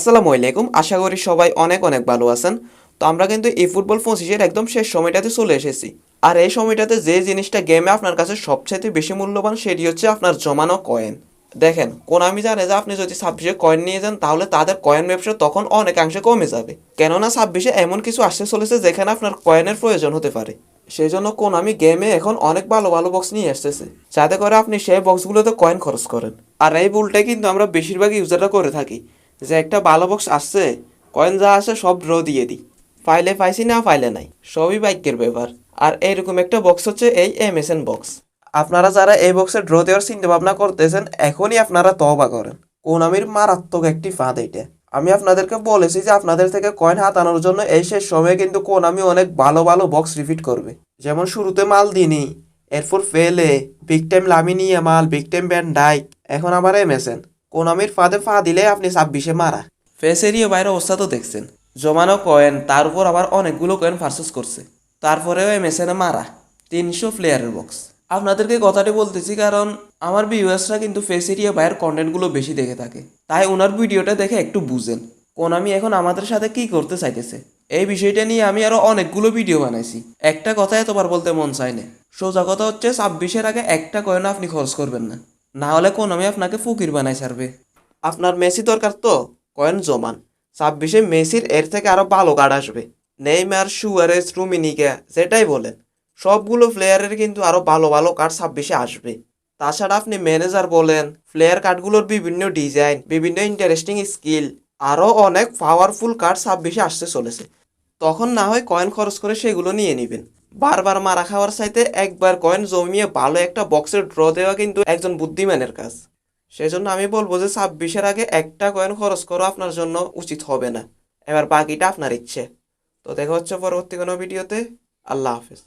আসসালামু আলাইকুম। আশা করি সবাই অনেক অনেক ভালো আছেন। তো আমরা কিন্তু এই ফুটবল পঁচিশের একদম শেষ সময়টাতে চলে এসেছি। আর এই সময়টাতে যে জিনিসটা গেমে আপনার কাছে সবচাইতে বেশি মূল্যবান সেটি হচ্ছে আপনার জমানো কয়েন দেখেন কোন আমি জানে যে আপনি যদি ছাব্বিশে কয়েন নিয়ে যান, তাহলে তাদের কয়েন ব্যবসা তখন অনেকাংশে কমে যাবে। কেননা ছাব্বিশে এমন কিছু আসতে চলেছে যেখানে আপনার কয়েনের প্রয়োজন হতে পারে। সেই জন্য কোন আমি গেমে এখন অনেক ভালো ভালো বক্স নিয়ে আসতেছে, যাতে করে আপনি সেই বক্সগুলোতে কয়েন খরচ করেন। আর এই ভুলটাই কিন্তু আমরা বেশিরভাগ ইউজাররা করে থাকি। যে একটা ভালো বক্স আসছে কয়েন যা আছে সব ড্র দিয়ে দিই। ফাইলে পাইছি না ফাইলে নাই। সবই বাইকের ব্যাপার। আর এইরকম একটা বক্স হচ্ছে এই এমএসএন বক্স আপনারা যারা এই বক্সে ড্র দেওয়ার চিন্তা ভাবনা করতেছেন, এখনই আপনারা তবা করেন। কোনামির মারাত্মক একটি ফাঁদ এটা। আমি আপনাদেরকে বলেছি যে আপনাদের থেকে কয়েন হাতানোর জন্য এই শেষ সময়ে কিন্তু কোনামি অনেক ভালো ভালো বক্স রিপিট করবে। যেমন শুরুতে মাল দিনি এরপর ফেলে বিগ টাইম লামিনিয়া মাল বিগ টাইম ব্যান্ড ডাইক এখন আবার এমএসএন কোনামির ফাঁদে ফা দিলে আপনি ছাব্বিশে মারা। ফেসেরিও বাইরে অবস্থা তো দেখছেন। জমানো কয়েন, তার উপর আবার অনেকগুলো কয়েন ফার্সেস করছে। তারপরেও এমএসএনে মারা। তিনশো প্লেয়ারের বক্স আপনাদেরকে কথাটি বলতেছি কারণ আমার ভিউয়ার্সরা কিন্তু ফেসেরিয়া বাইরের কন্টেন্টগুলো বেশি দেখে থাকে। তাই ওনার ভিডিওটা দেখে একটু বুঝেন। কোন আমি এখন আমাদের সাথে কি করতে চাইতেছে? এই বিষয়টা নিয়ে আমি আরও অনেকগুলো ভিডিও বানাইছি। একটা কথা এতবার বলতে মন চায় না। সোজা কথা হচ্ছে, ছাব্বিশের আগে একটা কয়েন আপনি খরচ করবেন না। না হলে কোন আমি আপনাকে ফকির বানাই ছাড়বে। আপনার মেসি দরকার তো, কয়েন জমান। ছাব্বিশে মেসির এর থেকে আরও ভালো কার্ড আসবে। নেইমার সুয়ারেস রুমিনিকা, যেটাই বলেন। সবগুলো প্লেয়ারের কিন্তু আরও ভালো ভালো কার্ড ছাব্বিশে আসবে। তাছাড়া আপনি ম্যানেজার বলেন প্লেয়ার কার্ডগুলোর বিভিন্ন ডিজাইন বিভিন্ন ইন্টারেস্টিং স্কিল আরও অনেক পাওয়ারফুল কার্ড ছাব্বিশে আসতে চলেছে। তখন না হয় কয়েন খরচ করে সেগুলো নিয়ে নেবেন। বারবার মারা খাওয়ার চাইতে একবার কয়েন জমিয়ে ভালো একটা বক্সের ড্র দেওয়া কিন্তু একজন বুদ্ধিমানের কাজ। সেই জন্য আমি বলব যে ছাব্বিশের আগে একটা কয়েন খরচ করা আপনার জন্য উচিত হবে না। এবার বাকিটা আপনার ইচ্ছে। তো দেখা হচ্ছে পরবর্তী কোনো ভিডিওতে। আল্লাহ হাফেজ।